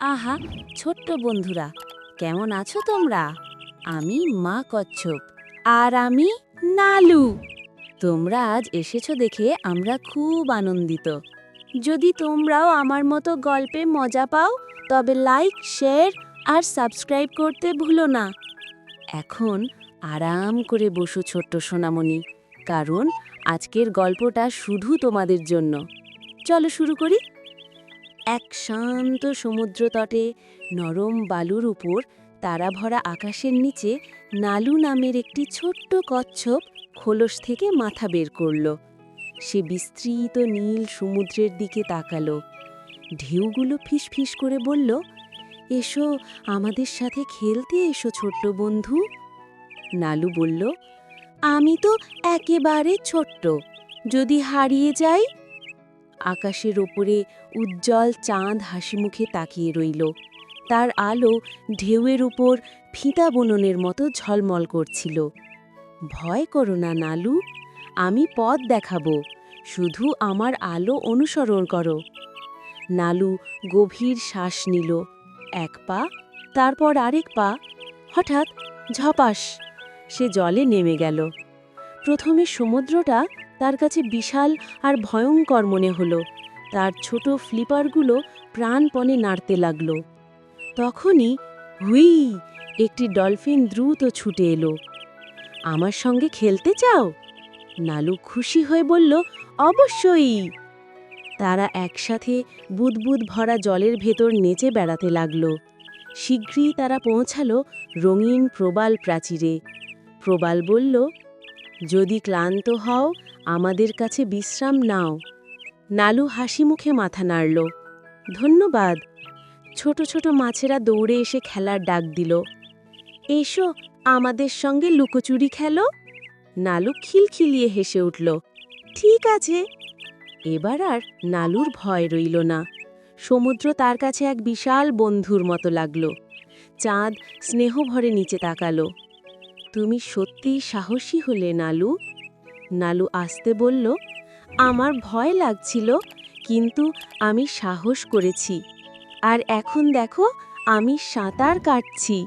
আহা, ছোট্ট বন্ধুরা, কেমন আছো তোমরা? আমি মা কচ্ছপ, আর আমি নালু। তোমরা আজ এসেছ দেখে আমরা খুব আনন্দিত। যদি তোমরাও আমার মতো গল্পে মজা পাও, তবে লাইক, শেয়ার, আর সাবস্ক্রাইব করতে ভুলো না। এখন আরাম করে বসো ছোট্ট সোনামণি, কারণ আজকের গল্পটা শুধু তোমাদের জন্য। চলো শুরু করি। এক শান্ত সমুদ্র তটে নরম বালুর উপর তারা ভরা আকাশের নিচে নালু নামের একটি ছোট্ট কচ্ছপ খোলস থেকে মাথা বের করল। সে বিস্তৃত নীল সমুদ্রের দিকে তাকালো। ঢেউগুলো ফিসফিস করে বলল, এসো, আমাদের সাথে খেলতে এসো ছোট্ট বন্ধু। নালু বলল, আমি তো একেবারে ছোট্ট, যদি হারিয়ে যাই আকাশের ওপরে উজ্জ্বল চাঁদ হাসিমুখে তাকিয়ে রইল। তার আলো ঢেউয়ের উপর ফিতা বুননের মতো ঝলমল করছিল। ভয় করো না, নালু, আমি পথ দেখাবো, শুধু আমার আলো অনুসরণ করো। নালু গভীর শ্বাস নিল। এক পা, তারপর আরেক পা। হঠাৎ ঝপাস, সে জলে নেমে গেল। প্রথমে সমুদ্রটা তার কাছে বিশাল আর ভয়ঙ্কর মনে হলো। তার ছোট ফ্লিপারগুলো প্রাণপণে নাড়তে লাগল। তখনই হুই, একটি ডলফিন দ্রুত ছুটে এলো। আমার সঙ্গে খেলতে চাও? নালু খুশি হয়ে বলল, অবশ্যই। তারা একসাথে বুদবুদ ভরা জলের ভেতর নেচে বেড়াতে লাগল। শীঘ্রই তারা পৌঁছালো রঙিন প্রবাল প্রাচীরে। প্রবাল বলল যদি ক্লান্ত হও, আমাদের কাছে বিশ্রাম নাও। নালু হাসি মুখে মাথা নাড়ল। ধন্যবাদ। ছোট ছোট মাছেরা দৌড়ে এসে খেলার ডাক দিল। এসো, আমাদের সঙ্গে লুকোচুরি খেলো। নালু খিলখিলিয়ে হেসে উঠল। ঠিক আছে। এবার আর নালুর ভয় রইল না। সমুদ্র তার কাছে এক বিশাল বন্ধুর মতো লাগল। চাঁদ স্নেহভরে নিচে তাকালো। তুমি সত্যিই সাহসী হলে, নালু। নালু আসতে বলল, আমার ভয় লাগছিল, কিন্তু আমি সাহস করেছি। আর এখন দেখো, আমি সাঁতার কাটছি।